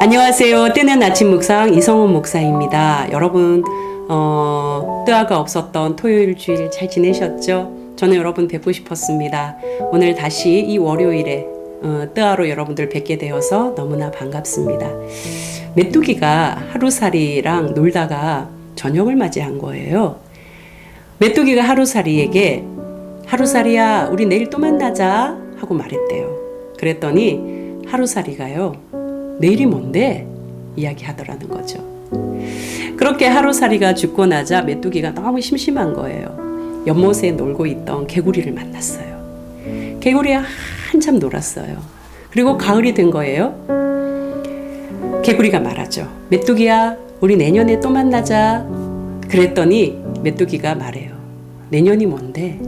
안녕하세요. 뜨는 아침 묵상 이성훈 목사입니다. 여러분, 어, 뜨아가 없었던 토요일 주일 잘 지내셨죠? 저는 여러분 뵙고 싶었습니다. 오늘 다시 이 월요일에 어, 뜨아로 여러분들 뵙게 되어서 너무나 반갑습니다. 메뚜기가 하루살이랑 놀다가 저녁을 맞이한 거예요. 메뚜기가 하루살이에게 하루살이야, 우리 내일 또 만나자 하고 말했대요. 그랬더니 하루살이가요, 내일이 뭔데? 이야기 하더라는 거죠. 그렇게 하루살이가 죽고 나자 메뚜기가 너무 심심한 거예요. 연못에 놀고 있던 개구리를 만났어요. 개구리가 한참 놀았어요. 그리고 가을이 된 거예요. 개구리가 말하죠. 메뚜기야, 우리 내년에 또 만나자. 그랬더니 메뚜기가 말해요. 내년이 뭔데?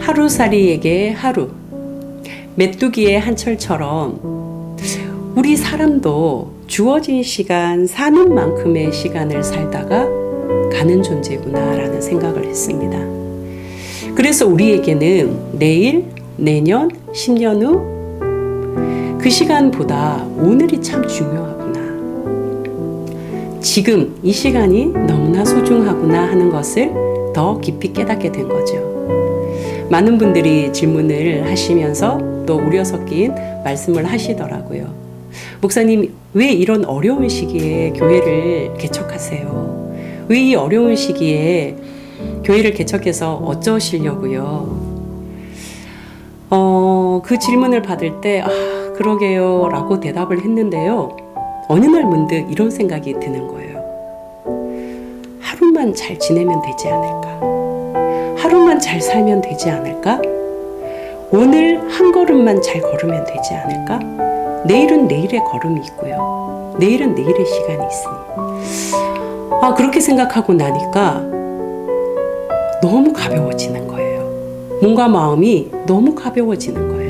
하루살이에게 하루. 메뚜기의 한철처럼 우리 사람도 주어진 시간, 사는 만큼의 시간을 살다가 가는 존재구나라는 생각을 했습니다. 그래서 우리에게는 내일, 내년, 10년 후 그 시간보다 오늘이 참 중요하구나. 지금 이 시간이 너무나 소중하구나 하는 것을 더 깊이 깨닫게 된 거죠. 많은 분들이 질문을 하시면서 또 우려 섞인 말씀을 하시더라고요. 목사님, 왜 이런 어려운 시기에 교회를 개척하세요? 왜 이 어려운 시기에 교회를 개척해서 어쩌시려고요? 어, 그 질문을 받을 때, 아, 그러게요. 라고 대답을 했는데요. 어느 날 문득 이런 생각이 드는 거예요. 하루만 잘 지내면 되지 않을까? 하루만 잘 살면 되지 않을까? 오늘 한 걸음만 잘 걸으면 되지 않을까? 내일은 내일의 걸음이 있고요. 내일은 내일의 시간이 있으니. 아, 그렇게 생각하고 나니까 너무 가벼워지는 거예요. 몸과 마음이 너무 가벼워지는 거예요.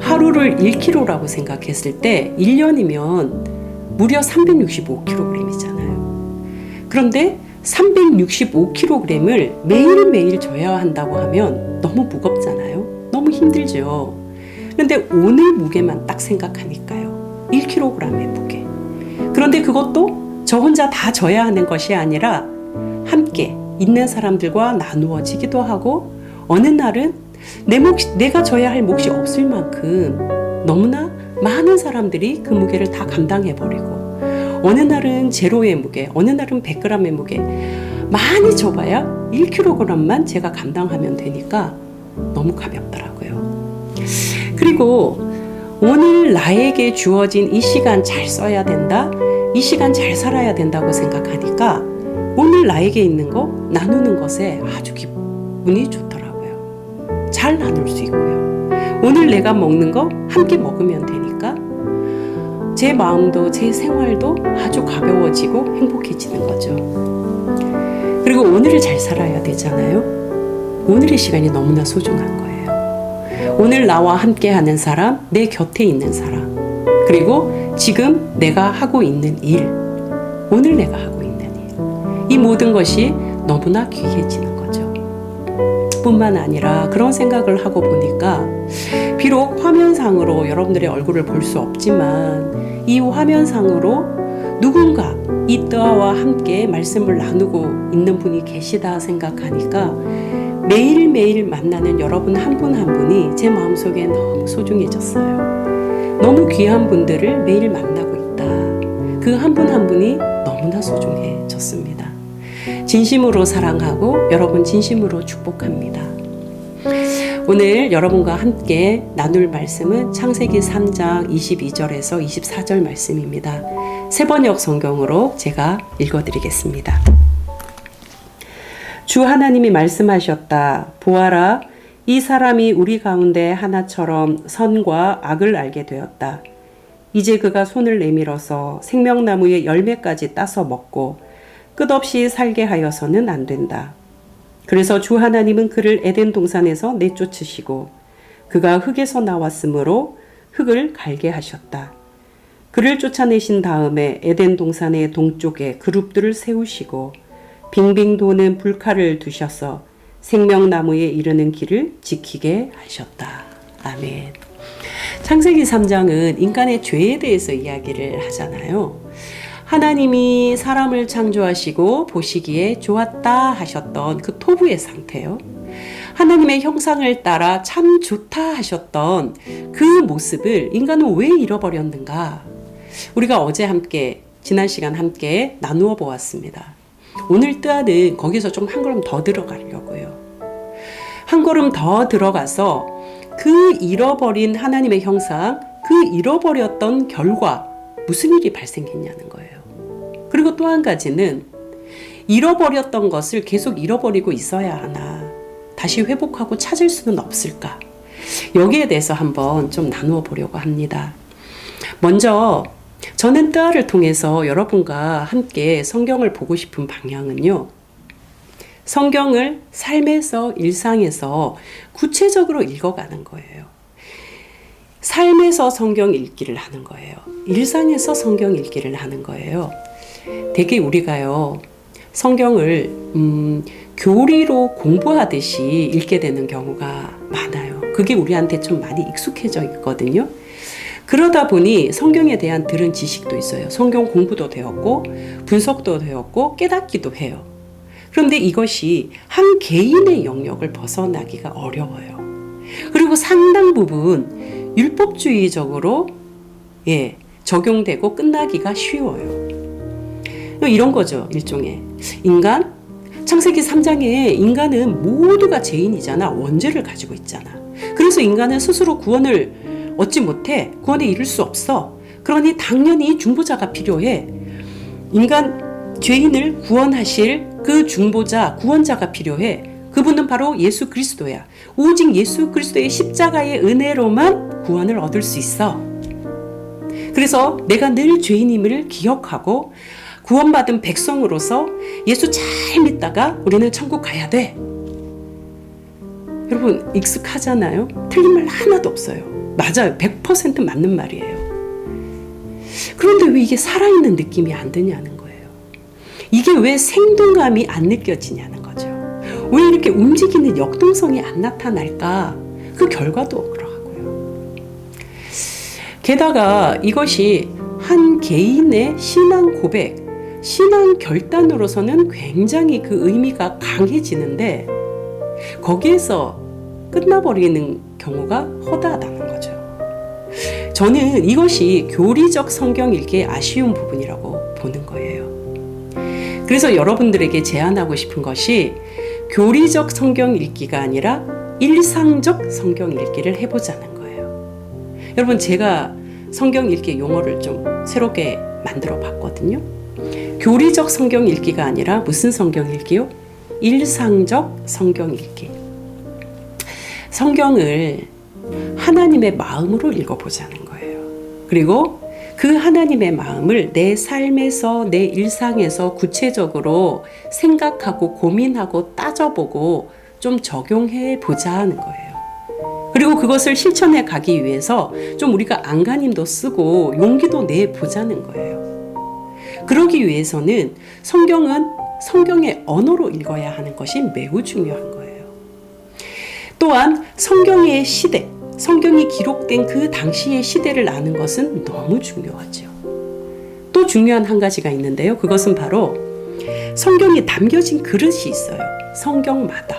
하루를 1kg라고 생각했을 때 1년이면 무려 365kg이잖아요. 그런데 365kg을 매일매일 져야 한다고 하면 너무 무겁잖아요. 너무 힘들죠. 그런데 오늘 무게만 딱 생각하니까요. 1kg의 무게. 그런데 그것도 저 혼자 다 져야 하는 것이 아니라 함께 있는 사람들과 나누어지기도 하고 어느 날은 내 몫, 내가 져야 할 몫이 없을 만큼 너무나 많은 사람들이 그 무게를 다 감당해 버리고 어느 날은 제로의 무게, 어느 날은 100g의 무게 많이 져봐야 1kg만 제가 감당하면 되니까 너무 가볍더라고요. 그리고 오늘 나에게 주어진 이 시간 잘 써야 된다, 이 시간 잘 살아야 된다고 생각하니까 오늘 나에게 있는 거 나누는 것에 아주 기분이 좋더라고요. 잘 나눌 수 있고요. 오늘 내가 먹는 거 함께 먹으면 되니까 제 마음도 제 생활도 아주 가벼워지고 행복해지는 거죠. 그리고 오늘을 잘 살아야 되잖아요. 오늘의 시간이 너무나 소중한 거예요. 오늘 나와 함께 하는 사람, 내 곁에 있는 사람, 그리고 지금 내가 하고 있는 일, 오늘 내가 하고 있는 일. 이 모든 것이 너무나 귀해지는 거죠. 뿐만 아니라 그런 생각을 하고 보니까 비록 화면상으로 여러분들의 얼굴을 볼 수 없지만 이 화면상으로 누군가 이 뜨아와 함께 말씀을 나누고 있는 분이 계시다 생각하니까 매일매일 만나는 여러분 한분한 분이 제 마음속에 너무 소중해졌어요. 너무 귀한 분들을 매일 만나고 있다. 그 한분한 분이 너무나 소중해졌습니다. 진심으로 사랑하고 여러분 진심으로 축복합니다. 오늘 여러분과 함께 나눌 말씀은 창세기 3장 22절에서 24절 말씀입니다. 세 번역 성경으로 제가 읽어드리겠습니다. 주 하나님이 말씀하셨다. 보아라, 이 사람이 우리 가운데 하나처럼 선과 악을 알게 되었다. 이제 그가 손을 내밀어서 생명나무의 열매까지 따서 먹고 끝없이 살게 하여서는 안 된다. 그래서 주 하나님은 그를 에덴 동산에서 내쫓으시고 그가 흙에서 나왔으므로 흙을 갈게 하셨다. 그를 쫓아내신 다음에 에덴 동산의 동쪽에 그룹들을 세우시고 빙빙 도는 불칼을 두셔서 생명나무에 이르는 길을 지키게 하셨다. 아멘. 창세기 3장은 인간의 죄에 대해서 이야기를 하잖아요. 하나님이 사람을 창조하시고 보시기에 좋았다 하셨던 그 토부의 상태요. 하나님의 형상을 따라 참 좋다 하셨던 그 모습을 인간은 왜 잃어버렸는가? 우리가 어제 함께, 지난 시간 함께 나누어 보았습니다. 오늘 뜨아는 거기서 좀 한 걸음 더 들어가려고요. 한 걸음 더 들어가서 그 잃어버린 하나님의 형상, 그 잃어버렸던 결과, 무슨 일이 발생했냐는 거예요. 그리고 또 한 가지는 잃어버렸던 것을 계속 잃어버리고 있어야 하나, 다시 회복하고 찾을 수는 없을까? 여기에 대해서 한번 좀 나누어 보려고 합니다. 먼저, 저는 뜨아를 통해서 여러분과 함께 성경을 보고 싶은 방향은요, 성경을 삶에서, 일상에서 구체적으로 읽어가는 거예요. 삶에서 성경 읽기를 하는 거예요. 일상에서 성경 읽기를 하는 거예요. 되게 우리가요, 성경을, 음, 교리로 공부하듯이 읽게 되는 경우가 많아요. 그게 우리한테 좀 많이 익숙해져 있거든요. 그러다 보니 성경에 대한 들은 지식도 있어요. 성경 공부도 되었고, 분석도 되었고, 깨닫기도 해요. 그런데 이것이 한 개인의 영역을 벗어나기가 어려워요. 그리고 상당 부분 율법주의적으로 예, 적용되고 끝나기가 쉬워요. 이런 거죠, 일종의. 인간? 창세기 3장에 인간은 모두가 죄인이잖아. 원죄를 가지고 있잖아. 그래서 인간은 스스로 구원을 얻지 못해. 구원에 이를 수 없어. 그러니 당연히 중보자가 필요해. 인간 죄인을 구원하실 그 중보자, 구원자가 필요해. 그분은 바로 예수 그리스도야. 오직 예수 그리스도의 십자가의 은혜로만 구원을 얻을 수 있어. 그래서 내가 늘 죄인임을 기억하고 구원받은 백성으로서 예수 잘 믿다가 우리는 천국 가야 돼. 여러분 익숙하잖아요. 틀린 말 하나도 없어요. 맞아요. 100% 맞는 말이에요. 그런데 왜 이게 살아있는 느낌이 안 드냐는 거예요. 이게 왜 생동감이 안 느껴지냐는 거죠. 왜 이렇게 움직이는 역동성이 안 나타날까? 그 결과도 그러하고요. 게다가 이것이 한 개인의 신앙 고백, 신앙 결단으로서는 굉장히 그 의미가 강해지는데 거기에서 끝나버리는 경우가 허다하다는 거죠. 저는 이것이 교리적 성경 읽기의 아쉬운 부분이라고 보는 거예요. 그래서 여러분들에게 제안하고 싶은 것이 교리적 성경 읽기가 아니라 일상적 성경 읽기를 해보자는 거예요. 여러분, 제가 성경 읽기 용어를 좀 새롭게 만들어 봤거든요. 교리적 성경 읽기가 아니라 무슨 성경 읽기요? 일상적 성경 읽기. 성경을 하나님의 마음으로 읽어보자는 거예요. 그리고 그 하나님의 마음을 내 삶에서, 내 일상에서 구체적으로 생각하고 고민하고 따져보고 좀 적용해 보자 하는 거예요. 그리고 그것을 실천해 가기 위해서 좀 우리가 안간힘도 쓰고 용기도 내 보자는 거예요. 그러기 위해서는 성경은 성경의 언어로 읽어야 하는 것이 매우 중요한 거예요. 또한 성경의 시대, 성경이 기록된 그 당시의 시대를 아는 것은 너무 중요하죠. 또 중요한 한 가지가 있는데요. 그것은 바로 성경이 담겨진 그릇이 있어요. 성경마다.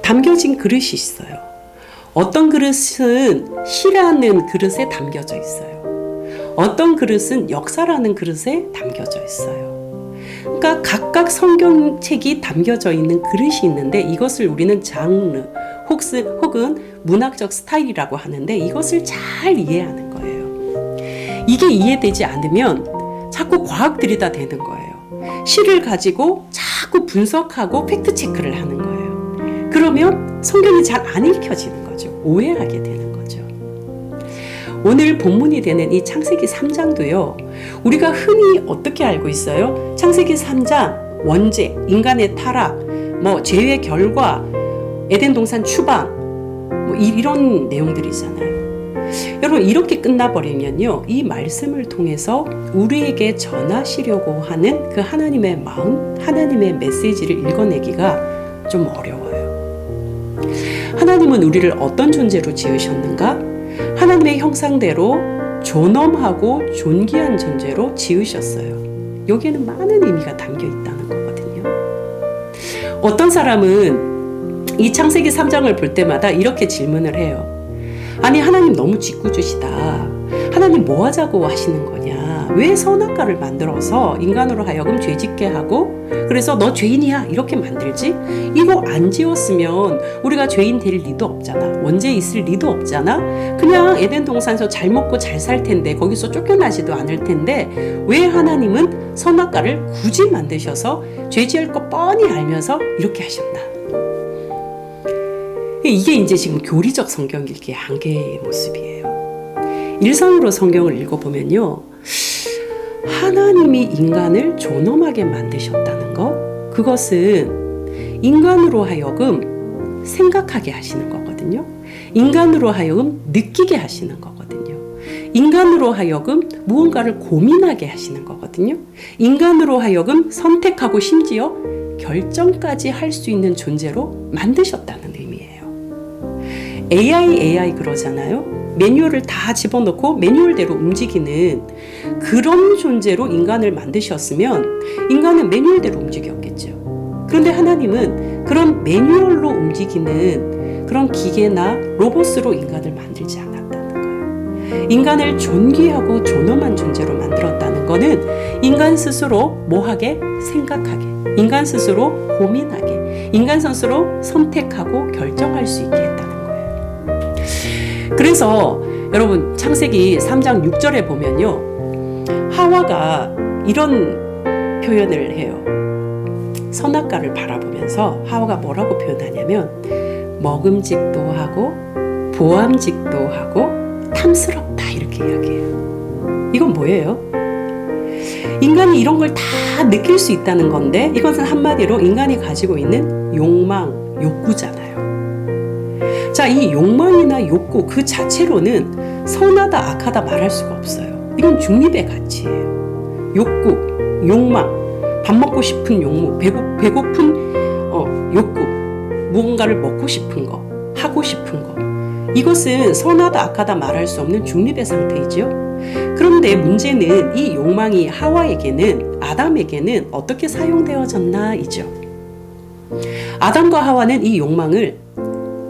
담겨진 그릇이 있어요. 어떤 그릇은 시라는 그릇에 담겨져 있어요. 어떤 그릇은 역사라는 그릇에 담겨져 있어요. 그러니까 각각 성경책이 담겨져 있는 그릇이 있는데 이것을 우리는 장르 혹은 문학적 스타일이라고 하는데 이것을 잘 이해하는 거예요. 이게 이해되지 않으면 자꾸 과학 들이다 대는 거예요. 시를 가지고 자꾸 분석하고 팩트 체크를 하는 거예요. 그러면 성경이 잘 안 읽혀지는 거죠. 오해하게 되는 오늘 본문이 되는 이 창세기 3장도요. 우리가 흔히 어떻게 알고 있어요? 창세기 3장 원죄, 인간의 타락, 뭐 죄의 결과, 에덴 동산 추방 뭐 이런 내용들이잖아요. 여러분 이렇게 끝나버리면요. 이 말씀을 통해서 우리에게 전하시려고 하는 그 하나님의 마음, 하나님의 메시지를 읽어내기가 좀 어려워요. 하나님은 우리를 어떤 존재로 지으셨는가? 하나님 하나님의 형상대로 존엄하고 존귀한 존재로 지으셨어요. 여기에는 많은 의미가 담겨 있다는 거거든요. 어떤 사람은 이 창세기 3장을 볼 때마다 이렇게 질문을 해요. 아니, 하나님 너무 짓궂으시다. 하나님 뭐 하자고 하시는 거냐? 왜 선악과를 만들어서 인간으로 하여금 죄 짓게 하고 그래서 너 죄인이야 이렇게 만들지? 이거 안 지웠으면 우리가 죄인 될 리도 없잖아. 원죄 있을 리도 없잖아. 그냥 에덴 동산에서 잘 먹고 잘 살 텐데 거기서 쫓겨나지도 않을 텐데 왜 하나님은 선악과를 굳이 만드셔서 죄 지을 거 뻔히 알면서 이렇게 하셨나? 이게 이제 지금 교리적 성경 읽기의 한계의 모습이에요. 일상으로 성경을 읽어보면요. 하나님이 인간을 존엄하게 만드셨다는 것, 그것은 인간으로 하여금 생각하게 하시는 거거든요. 인간으로 하여금 느끼게 하시는 거거든요. 인간으로 하여금 무언가를 고민하게 하시는 거거든요. 인간으로 하여금 선택하고 심지어 결정까지 할 수 있는 존재로 만드셨다는. AI, AI 그러잖아요. 매뉴얼을 다 집어넣고 매뉴얼대로 움직이는 그런 존재로 인간을 만드셨으면 인간은 매뉴얼대로 움직였겠죠. 그런데 하나님은 그런 매뉴얼로 움직이는 그런 기계나 로봇으로 인간을 만들지 않았다는 거예요. 인간을 존귀하고 존엄한 존재로 만들었다는 것은 인간 스스로 뭐하게 생각하게, 인간 스스로 고민하게, 인간 스스로 선택하고 결정할 수 있게 거예요. 그래서 여러분 창세기 3장 6절에 보면요. 하와가 이런 표현을 해요. 선악과를 바라보면서 하와가 뭐라고 표현하냐면 먹음직도 하고 보암직도 하고 탐스럽다 이렇게 이야기해요. 이건 뭐예요? 인간이 이런 걸 다 느낄 수 있다는 건데 이것은 한마디로 인간이 가지고 있는 욕망, 욕구잖아요. 자, 이 욕망이나 욕구 그 자체로는 선하다, 악하다 말할 수가 없어요. 이건 중립의 가치예요. 욕구, 욕망, 밥 먹고 싶은 욕무, 배고, 배고픈 어, 욕구, 무언가를 먹고 싶은 거, 하고 싶은 거. 이것은 선하다, 악하다 말할 수 없는 중립의 상태이죠. 그런데 문제는 이 욕망이 하와에게는 아담에게는 어떻게 사용되어졌나 이죠. 아담과 하와는 이 욕망을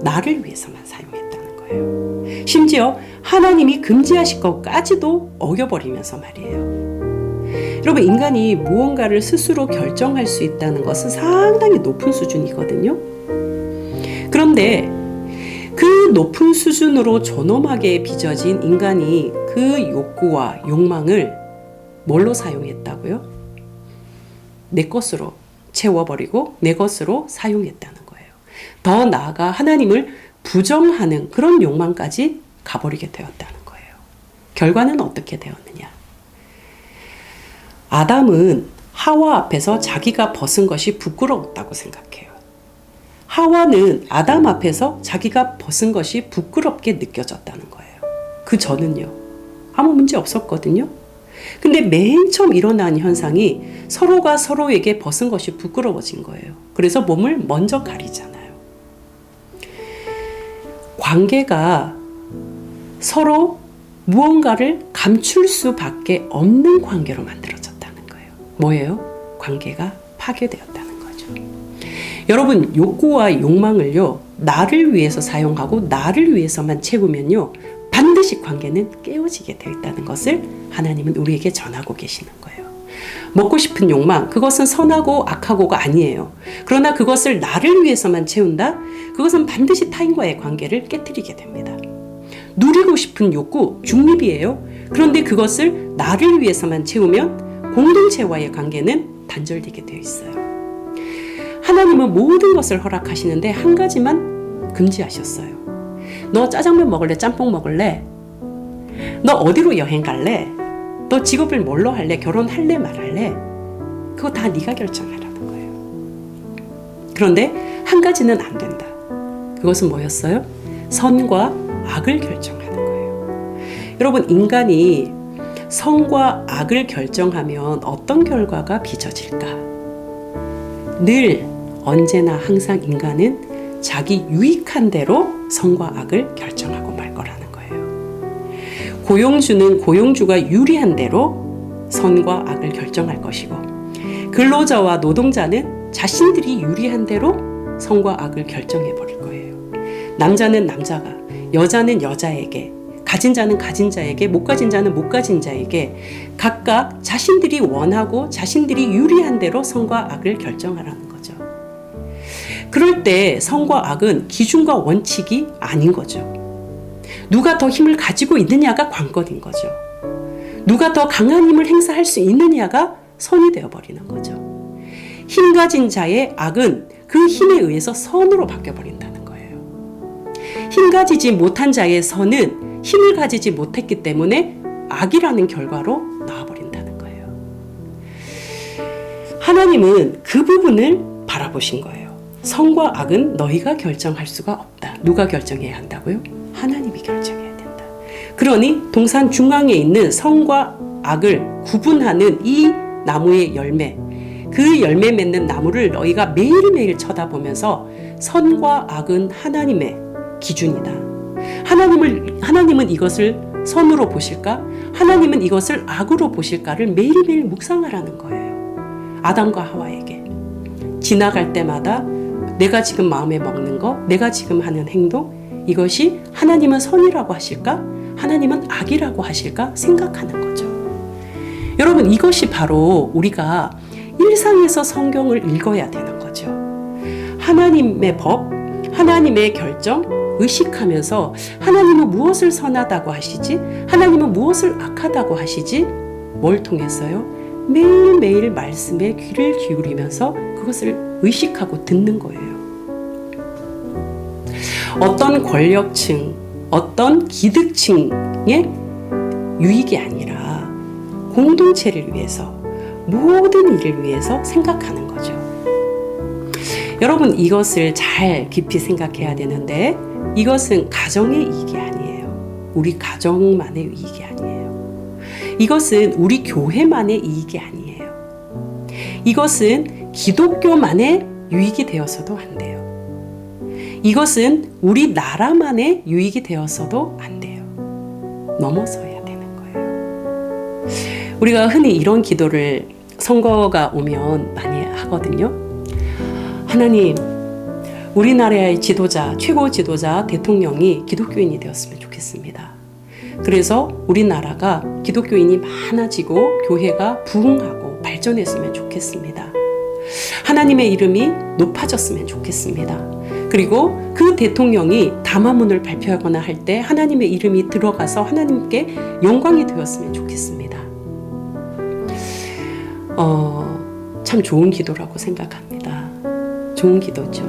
나를 위해서만 사용했다는 거예요. 심지어 하나님이 금지하실 것까지도 어겨버리면서 말이에요. 여러분, 인간이 무언가를 스스로 결정할 수 있다는 것은 상당히 높은 수준이거든요. 그런데 그 높은 수준으로 존엄하게 빚어진 인간이 그 욕구와 욕망을 뭘로 사용했다고요? 내 것으로 채워버리고 내 것으로 사용했다는. 더 나아가 하나님을 부정하는 그런 욕망까지 가버리게 되었다는 거예요. 결과는 어떻게 되었느냐? 아담은 하와 앞에서 자기가 벗은 것이 부끄러웠다고 생각해요. 하와는 아담 앞에서 자기가 벗은 것이 부끄럽게 느껴졌다는 거예요. 그 저는요. 아무 문제 없었거든요. 근데 맨 처음 일어난 현상이 서로가 서로에게 벗은 것이 부끄러워진 거예요. 그래서 몸을 먼저 가리잖아요. 관계가 서로 무언가를 감출 수밖에 없는 관계로 만들어졌다는 거예요. 뭐예요? 관계가 파괴되었다는 거죠. 여러분, 욕구와 욕망을요, 나를 위해서 사용하고 나를 위해서만 채우면요, 반드시 관계는 깨어지게 되어 있다는 것을 하나님은 우리에게 전하고 계시는 거예요. 먹고 싶은 욕망, 그것은 선하고 악하고가 아니에요. 그러나 그것을 나를 위해서만 채운다? 그것은 반드시 타인과의 관계를 깨뜨리게 됩니다. 누리고 싶은 욕구, 중립이에요. 그런데 그것을 나를 위해서만 채우면 공동체와의 관계는 단절되게 되어 있어요. 하나님은 모든 것을 허락하시는데 한 가지만 금지하셨어요. 너 짜장면 먹을래? 짬뽕 먹을래? 너 어디로 여행 갈래? 너 직업을 뭘로 할래? 결혼할래? 말할래? 그거 다 네가 결정하라는 거예요. 그런데 한 가지는 안 된다. 그것은 뭐였어요? 선과 악을 결정하는 거예요. 여러분 인간이 선과 악을 결정하면 어떤 결과가 빚어질까? 늘 언제나 항상 인간은 자기 유익한 대로 선과 악을 거예요. 고용주는 고용주가 유리한 대로 선과 악을 결정할 것이고 근로자와 노동자는 자신들이 유리한 대로 선과 악을 결정해 버릴 거예요. 남자는 남자가, 여자는 여자에게, 가진 자는 가진 자에게, 못 가진 자는 못 가진 자에게 각각 자신들이 원하고 자신들이 유리한 대로 선과 악을 결정하라는 거죠. 그럴 때 선과 악은 기준과 원칙이 아닌 거죠. 누가 더 힘을 가지고 있느냐가 관건인 거죠. 누가 더 강한 힘을 행사할 수 있느냐가 선이 되어버리는 거죠. 힘 가진 자의 악은 그 힘에 의해서 선으로 바뀌어버린다는 거예요. 힘 가지지 못한 자의 선은 힘을 가지지 못했기 때문에 악이라는 결과로 나와버린다는 거예요. 하나님은 그 부분을 바라보신 거예요. 선과 악은 너희가 결정할 수가 없다. 누가 결정해야 한다고요? 하나님이 된다. 그러니 동산 중앙에 있는 선과 악을 구분하는 이 나무의 열매, 그 열매 맺는 나무를 너희가 매일매일 쳐다보면서 선과 악은 하나님의 기준이다. 하나님을 하나님은 이것을 선으로 보실까? 하나님은 이것을 악으로 보실까를 매일매일 묵상하라는 거예요. 아담과 하와에게 지나갈 때마다 내가 지금 마음에 먹는 거, 내가 지금 하는 행동 이것이 하나님은 선이라고 하실까? 하나님은 악이라고 하실까? 생각하는 거죠. 여러분 이것이 바로 우리가 일상에서 성경을 읽어야 되는 거죠. 하나님의 법, 하나님의 결정, 의식하면서 하나님은 무엇을 선하다고 하시지? 하나님은 무엇을 악하다고 하시지? 뭘 통해서요? 매일매일 말씀에 귀를 기울이면서 그것을 의식하고 듣는 거예요. 어떤 권력층, 어떤 기득층의 유익이 아니라 공동체를 위해서 모든 일을 위해서 생각하는 거죠. 여러분 이것을 잘 깊이 생각해야 되는데 이것은 가정의 이익이 아니에요. 우리 가정만의 이익이 아니에요. 이것은 우리 교회만의 이익이 아니에요. 이것은 기독교만의 유익이 되어서도 안 돼요. 이것은 우리 나라만의 유익이 되어서도 안 돼요. 넘어서야 되는 거예요. 우리가 흔히 이런 기도를 선거가 오면 많이 하거든요. 하나님, 우리나라의 지도자, 최고 지도자 대통령이 기독교인이 되었으면 좋겠습니다. 그래서 우리나라가 기독교인이 많아지고 교회가 부흥하고 발전했으면 좋겠습니다. 하나님의 이름이 높아졌으면 좋겠습니다. 그리고 그 대통령이 담화문을 발표하거나 할 때 하나님의 이름이 들어가서 하나님께 영광이 되었으면 좋겠습니다. 어, 참 좋은 기도라고 생각합니다. 좋은 기도죠.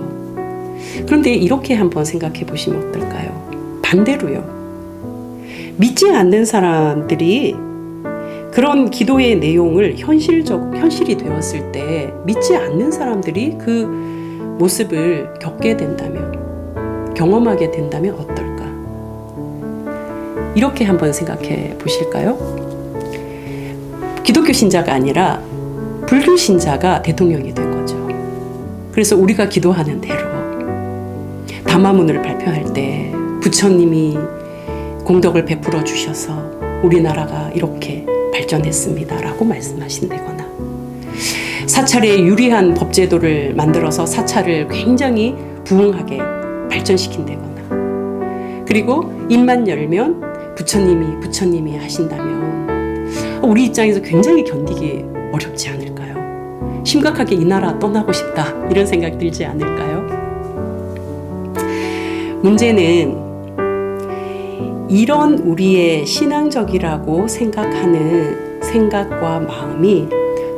그런데 이렇게 한번 생각해 보시면 어떨까요? 반대로요. 믿지 않는 사람들이 그런 기도의 내용을 현실적 현실이 되었을 때 믿지 않는 사람들이 그 모습을 겪게 된다면 경험하게 된다면 어떨까? 이렇게 한번 생각해 보실까요? 기독교 신자가 아니라 불교 신자가 대통령이 된 거죠. 그래서 우리가 기도하는 대로 담화문을 발표할 때 부처님이 공덕을 베풀어 주셔서 우리나라가 이렇게 발전했습니다라고 말씀하신다거나 사찰에 유리한 법제도를 만들어서 사찰을 굉장히 부흥하게 발전시킨다거나 그리고 입만 열면 부처님이 부처님이 하신다면 우리 입장에서 굉장히 견디기 어렵지 않을까요? 심각하게 이 나라 떠나고 싶다 이런 생각 들지 않을까요? 문제는 이런 우리의 신앙적이라고 생각하는 생각과 마음이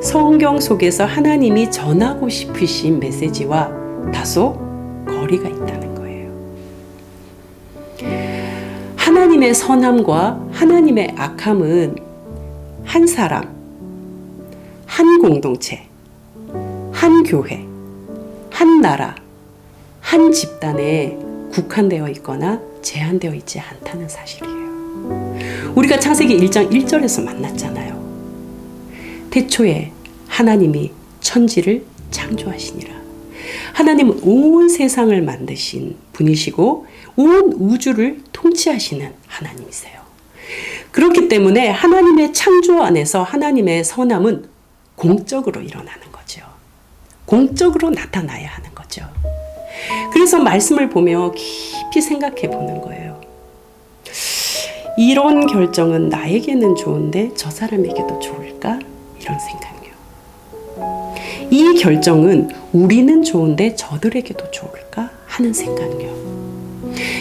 성경 속에서 하나님이 전하고 싶으신 메시지와 다소 거리가 있다는 거예요. 하나님의 선함과 하나님의 악함은 한 사람, 한 공동체, 한 교회, 한 나라, 한 집단에 국한되어 있거나 제한되어 있지 않다는 사실이에요. 우리가 창세기 1장 1절에서 만났잖아요. 태초에 하나님이 천지를 창조하시니라. 하나님은 온 세상을 만드신 분이시고 온 우주를 통치하시는 하나님이세요. 그렇기 때문에 하나님의 창조 안에서 하나님의 선함은 공적으로 일어나는 거죠. 공적으로 나타나야 하는 거죠. 그래서 말씀을 보며 깊이 생각해 보는 거예요. 이런 결정은 나에게는 좋은데 저 사람에게도 좋을까? 이런 생각이요. 이 결정은 우리는 좋은데 저들에게도 좋을까? 하는 생각이요.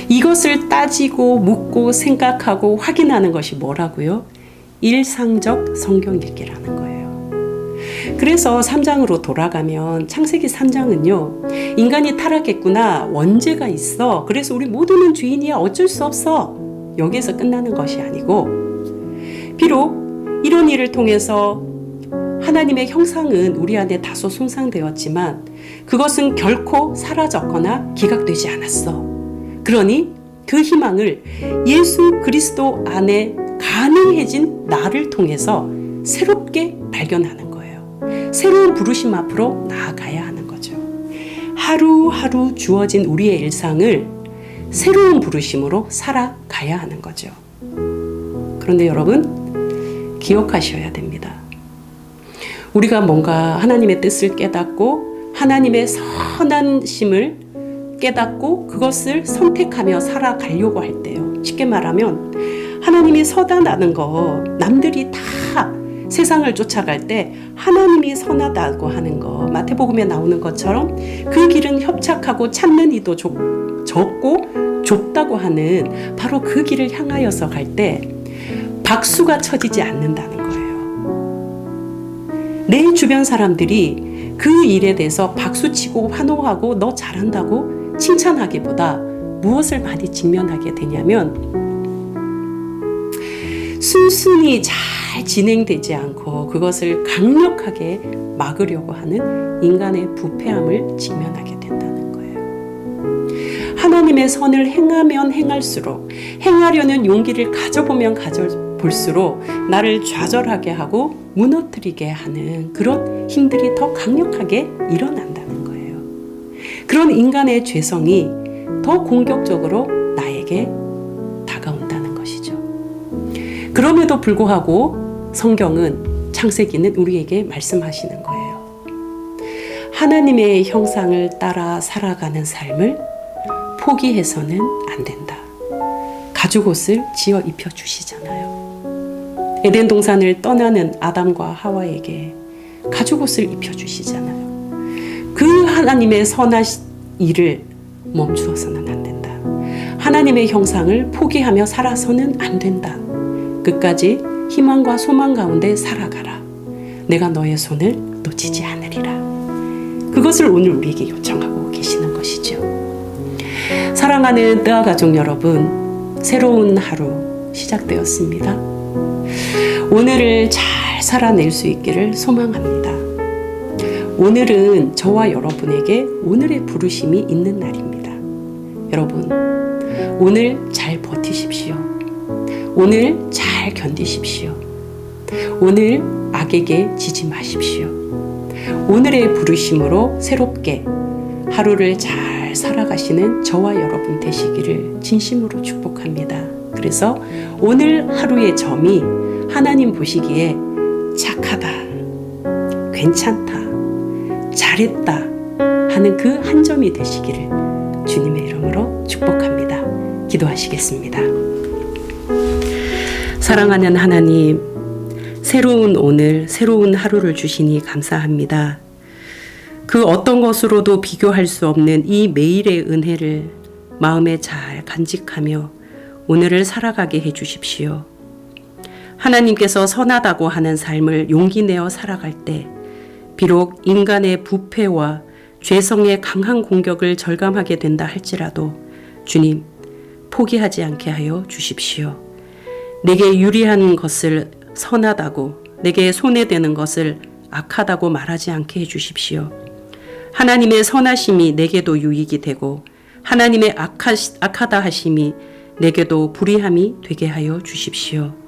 이것을 따지고 묻고 생각하고 확인하는 것이 뭐라고요? 일상적 성경 읽기라는 거예요. 그래서 3장으로 돌아가면 창세기 3장은요. 인간이 타락했구나. 원죄가 있어. 그래서 우리 모두는 죄인이야. 어쩔 수 없어. 여기에서 끝나는 것이 아니고 비록 이런 일을 통해서 하나님의 형상은 우리 안에 다소 손상되었지만 그것은 결코 사라졌거나 기각되지 않았어. 그러니 그 희망을 예수 그리스도 안에 가능해진 나를 통해서 새롭게 발견하는 거예요. 새로운 부르심 앞으로 나아가야 하는 거죠. 하루하루 주어진 우리의 일상을 새로운 부르심으로 살아가야 하는 거죠. 그런데 여러분, 기억하셔야 됩니다. 우리가 뭔가 하나님의 뜻을 깨닫고 하나님의 선한 심을 깨닫고 그것을 선택하며 살아가려고 할 때요. 쉽게 말하면 하나님이 서다나는 거 남들이 다 세상을 쫓아갈 때 하나님이 선하다고 하는 거 마태복음에 나오는 것처럼 그 길은 협착하고 찾는 이도 좁, 적고 좁다고 하는 바로 그 길을 향하여서 갈 때 박수가 쳐지지 않는다는. 내 주변 사람들이 그 일에 대해서 박수치고 환호하고 너 잘한다고 칭찬하기보다 무엇을 많이 직면하게 되냐면 순순히 잘 진행되지 않고 그것을 강력하게 막으려고 하는 인간의 부패함을 직면하게 된다는 거예요. 하나님의 선을 행하면 행할수록 행하려는 용기를 가져보면 가져 볼수록 나를 좌절하게 하고 무너뜨리게 하는 그런 힘들이 더 강력하게 일어난다는 거예요. 그런 인간의 죄성이 더 공격적으로 나에게 다가온다는 것이죠. 그럼에도 불구하고 성경은 창세기는 우리에게 말씀하시는 거예요. 하나님의 형상을 따라 살아가는 삶을 포기해서는 안 된다. 가죽 옷을 지어 입혀 주시잖아요. 에덴 동산을 떠나는 아담과 하와에게 가죽 옷을 입혀 주시잖아요. 그 하나님의 선한 일을 멈추어서는 안 된다. 하나님의 형상을 포기하며 살아서는 안 된다. 끝까지 희망과 소망 가운데 살아가라. 내가 너의 손을 놓치지 않으리라. 그것을 오늘 우리에게 요청하고 계시는 것이죠. 사랑하는 뜨아 가족 여러분, 새로운 하루 시작되었습니다. 오늘을 잘 살아낼 수 있기를 소망합니다. 오늘은 저와 여러분에게 오늘의 부르심이 있는 날입니다. 여러분, 오늘 잘 버티십시오. 오늘 잘 견디십시오. 오늘 악에게 지지 마십시오. 오늘의 부르심으로 새롭게 하루를 잘 살아가시는 저와 여러분 되시기를 진심으로 축복합니다. 그래서 오늘 하루의 점이 하나님 보시기에 착하다, 괜찮다, 잘했다 하는 그 한 점이 되시기를 주님의 이름으로 축복합니다. 기도하시겠습니다. 사랑하는 하나님, 새로운 오늘, 새로운 하루를 주시니 감사합니다. 그 어떤 것으로도 비교할 수 없는 이 매일의 은혜를 마음에 잘 간직하며 오늘을 살아가게 해 주십시오. 하나님께서 선하다고 하는 삶을 용기 내어 살아갈 때 비록 인간의 부패와 죄성의 강한 공격을 절감하게 된다 할지라도 주님 포기하지 않게 하여 주십시오. 내게 유리한 것을 선하다고 내게 손해되는 것을 악하다고 말하지 않게 해 주십시오. 하나님의 선하심이 내게도 유익이 되고 하나님의 악하, 악하다 하심이 내게도 불의함이 되게 하여 주십시오.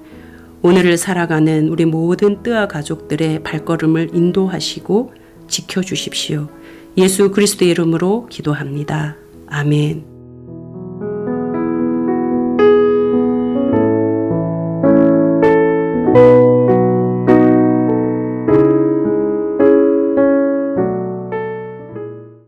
오늘을 살아가는 우리 모든 뜨아 가족들의 발걸음을 인도하시고 지켜주십시오. 예수 그리스도의 이름으로 기도합니다. 아멘. 네.